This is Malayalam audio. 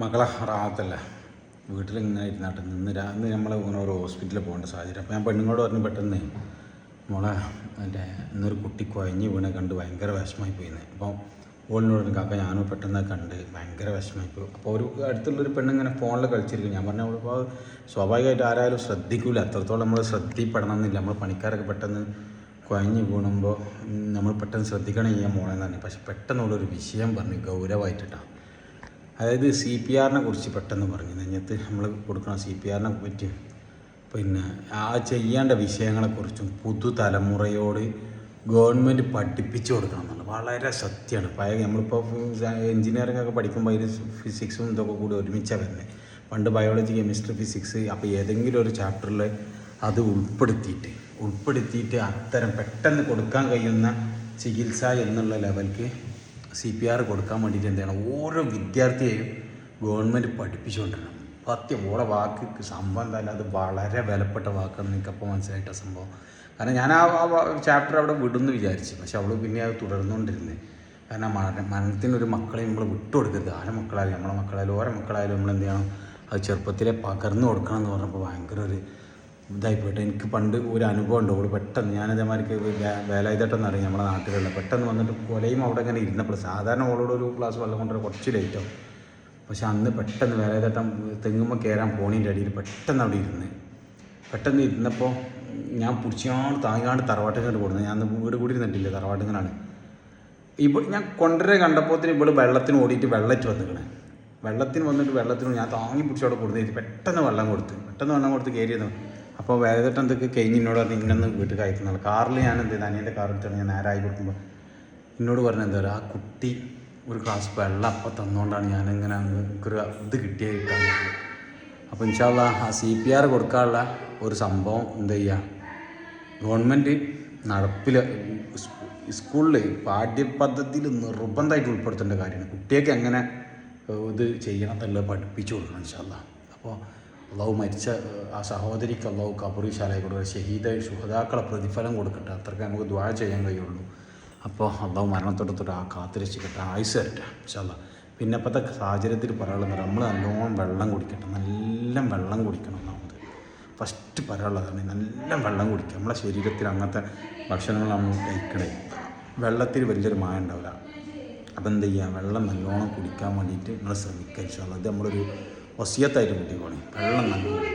മകളെ റാത്തല്ല വീട്ടിലിങ്ങനെ ഇരുന്നാട്ട്. നിന്ന് രാന്ന് നമ്മൾ ഇങ്ങനെ ഒരു ഹോസ്പിറ്റലിൽ പോകേണ്ട സാഹചര്യം. അപ്പോൾ ഞാൻ പെണ്ണുങ്ങളോട് പറഞ്ഞു പെട്ടെന്ന് മോളെ എന്റെ ഇന്നൊരു കുട്ടി കുഴഞ്ഞ് വീണ് കണ്ട് ഭയങ്കര വിഷമമായി പോയിന്ന്. അപ്പോൾ ഓളിനോട് കാക്ക ഞാനും പെട്ടെന്ന് കണ്ട് ഭയങ്കര വിഷമമായി പോയി. അപ്പോൾ ഒരു അടുത്തുള്ളൊരു പെണ്ണിങ്ങനെ ഫോണിൽ കളിച്ചിരിക്കും ഞാൻ പറഞ്ഞു അവളിപ്പോൾ സ്വാഭാവികമായിട്ട് ആരായാലും ശ്രദ്ധിക്കില്ല അത്രത്തോളം നമ്മൾ ശ്രദ്ധിപ്പെടണം എന്നില്ല. നമ്മൾ പണിക്കാരൊക്കെ പെട്ടെന്ന് കുഴഞ്ഞ് വീണുമ്പോൾ നമ്മൾ പെട്ടെന്ന് ശ്രദ്ധിക്കണം ചെയ്യാൻ മോളെന്ന് പറഞ്ഞു. പക്ഷെ പെട്ടെന്നുള്ളൊരു വിഷയം പറഞ്ഞു ഗൗരവമായിട്ടിട്ടാണ് അതായത് സി പി ആറിനെ കുറിച്ച് പെട്ടെന്ന് പറഞ്ഞു. നെഞ്ഞത്ത് നമ്മൾ കൊടുക്കണം സി പി ആറിനെ പറ്റി. പിന്നെ ആ ചെയ്യേണ്ട വിഷയങ്ങളെക്കുറിച്ചും പുതുതലമുറയോട് ഗവൺമെന്റ് പഠിപ്പിച്ചു കൊടുക്കണം എന്നുള്ളത് വളരെ സത്യമാണ്. പഴയ നമ്മളിപ്പോൾ എഞ്ചിനീയറിംഗ് ഒക്കെ പഠിക്കുമ്പോൾ അതിൽ ഫിസിക്സും ഇതൊക്കെ കൂടി ഒരുമിച്ചാണ് വരുന്നത് പണ്ട് ബയോളജി കെമിസ്ട്രി ഫിസിക്സ് അപ്പോൾ ഏതെങ്കിലും ഒരു ചാപ്റ്ററിൽ അത് ഉൾപ്പെടുത്തിയിട്ട് ഉൾപ്പെടുത്തിയിട്ട് അത്തരം പെട്ടെന്ന് കൊടുക്കാൻ കഴിയുന്ന ചികിത്സ എന്നുള്ള ലെവൽക്ക് സി പി ആർ കൊടുക്കാൻ വേണ്ടിയിട്ട് എന്താണ്? ഓരോ വിദ്യാർത്ഥിയെയും ഗവൺമെന്റ് പഠിപ്പിച്ചുകൊണ്ടിരണം സത്യം ഓടെ വാക്ക് സംഭവം എന്തായാലും അത് വളരെ വിലപ്പെട്ട വാക്കാണ് എനിക്കപ്പോൾ മനസ്സിലായിട്ട സംഭവം. കാരണം ഞാൻ ആ ചാപ്റ്റർ അവിടെ വിടുന്ന് വിചാരിച്ചു. പക്ഷെ അവൾ പിന്നെ അത് തുടർന്നുകൊണ്ടിരുന്നത് കാരണം മരണ മരണത്തിനൊരു മക്കളെ നമ്മൾ വിട്ടുകൊടുക്കരുത്. ആരെ മക്കളായാലും നമ്മളെ മക്കളായാലും ഓരോ മക്കളായാലും നമ്മൾ എന്ത് ചെയ്യണം? അത് ചെറുപ്പത്തിലെ പകർന്നു കൊടുക്കണം എന്ന് പറഞ്ഞപ്പോൾ ഭയങ്കര ഒരു ഇതായിപ്പോയിട്ട് എനിക്ക് പണ്ട് ഒരു അനുഭവം ഉണ്ട്. ഓൾ പെട്ടെന്ന് ഞാൻ ഇതേമാതിരിക്ക് വേലായുധട്ടെന്ന് അറിയാം നമ്മുടെ നാട്ടിലുള്ള. പെട്ടെന്ന് വന്നിട്ട് കൊലയും അവിടെ ഇങ്ങനെ ഇരുന്നപ്പോൾ സാധാരണ ഓളോട് ഒരു ഗ്ലാസ് വെള്ളം കൊണ്ടുവരാൻ കുറച്ച് ലേറ്റാവും പക്ഷെ അന്ന് പെട്ടെന്ന് വേലായുധട്ടം തെങ്ങുമ്പോൾ കയറാൻ പോണീന്റെ അടിയിൽ പെട്ടെന്ന് അവിടെ ഇരുന്ന്. പെട്ടെന്ന് ഇരുന്നപ്പോൾ ഞാൻ പിടിച്ചാണ്ട് താങ്ങാണ്ട് തറവാട്ടിങ്ങോട്ട് കൊടുക്കുന്നത് ഞാൻ അന്ന് വീട് കൂടി ഇരുന്നിട്ടില്ല. തറവാട്ടിങ്ങനാണ്. ഇപ്പോൾ ഞാൻ കൊണ്ടുവരെ കണ്ടപ്പോഴത്തേന് ഇവിടെ വെള്ളത്തിന് ഓടിയിട്ട് വെള്ളറ്റ് വന്നിക്കണേ. വെള്ളത്തിന് വന്നിട്ട് വെള്ളത്തിന് ഞാൻ താങ്ങി പിടിച്ചവിടെ കൊടുത്തു പെട്ടെന്ന് വെള്ളം കൊടുത്ത്. പെട്ടെന്ന് വെള്ളം കൊടുത്ത് കയറിയത് അപ്പോൾ വേദട്ട് എന്തൊക്കെ കഴിഞ്ഞ് എന്നോട് പറഞ്ഞു ഇന്നൊന്ന് വീട്ടിൽ കയറ്റുന്നത് കാറിൽ ഞാൻ എന്ത് ചെയ്തു? അനിയന്റെ കാർ എടുത്താണ് ഞാൻ നേരായി കൊടുക്കുമ്പോൾ എന്നോട് പറഞ്ഞ എന്താ പറയുക ആ കുട്ടി ഒരു ഗ്ലാസ് വെള്ളം അപ്പോൾ തന്നുകൊണ്ടാണ് ഞാനിങ്ങനെ എനിക്കൊരു ഇത് കിട്ടിയിട്ടാണ് അപ്പോൾ ഇൻഷാല്ല ആ സി പി ആർ കൊടുക്കാനുള്ള ഒരു സംഭവം എന്താ ചെയ്യുക? ഗവൺമെന്റ് നടപ്പിൽ സ്കൂളിൽ പാഠ്യപദ്ധതിയിൽ നിർബന്ധമായിട്ട് ഉൾപ്പെടുത്തേണ്ട കാര്യമാണ്. കുട്ടിയൊക്കെ എങ്ങനെ ഇത് ചെയ്യണം എന്നുള്ളത് പഠിപ്പിച്ചു കൊടുക്കണം ഇൻഷാല്ല അപ്പോൾ അള്ളാഹു മരിച്ച ആ സഹോദരിക്ക് അള്ളാഹു കബറിശാലയിൽ കൊടുക്കുക ഷഹീദ ശുഹതാക്കളെ പ്രതിഫലം കൊടുക്കട്ടെ. അത്രയ്ക്ക് നമുക്ക് ദ്വാ ചെയ്യാൻ കഴിയുള്ളൂ. അപ്പോൾ അള്ളാഹു മരണത്തോടത്തോട്ട് ആ കാത്തിരക്ഷിക്കട്ടെ. ആയുസ് തരട്ടെ ഇൻഷാല്ല പിന്നെ ഇപ്പോഴത്തെ സാഹചര്യത്തിൽ പറയാനുള്ളത് നമ്മൾ നല്ലോണം വെള്ളം കുടിക്കട്ടെ. നല്ല വെള്ളം കുടിക്കണം ഒന്നാമത്. ഫസ്റ്റ് പറയാനുള്ളതാണ് നല്ല വെള്ളം കുടിക്കുക. നമ്മളെ ശരീരത്തിൽ അങ്ങനത്തെ ഭക്ഷണങ്ങൾ നമ്മൾ കഴിക്കണേ. വെള്ളത്തിൽ വലിയൊരു മായ ഉണ്ടാവില്ല. അപ്പം എന്ത് ചെയ്യുക വെള്ളം നല്ലോണം കുടിക്കാൻ വേണ്ടിയിട്ട് നിങ്ങൾ ശ്രമിക്കുക ഇൻഷാല്ല അത് നമ്മളൊരു വസിയത്തായിട്ട് കൂട്ടിക്കോണേ വെള്ളം നന്നായി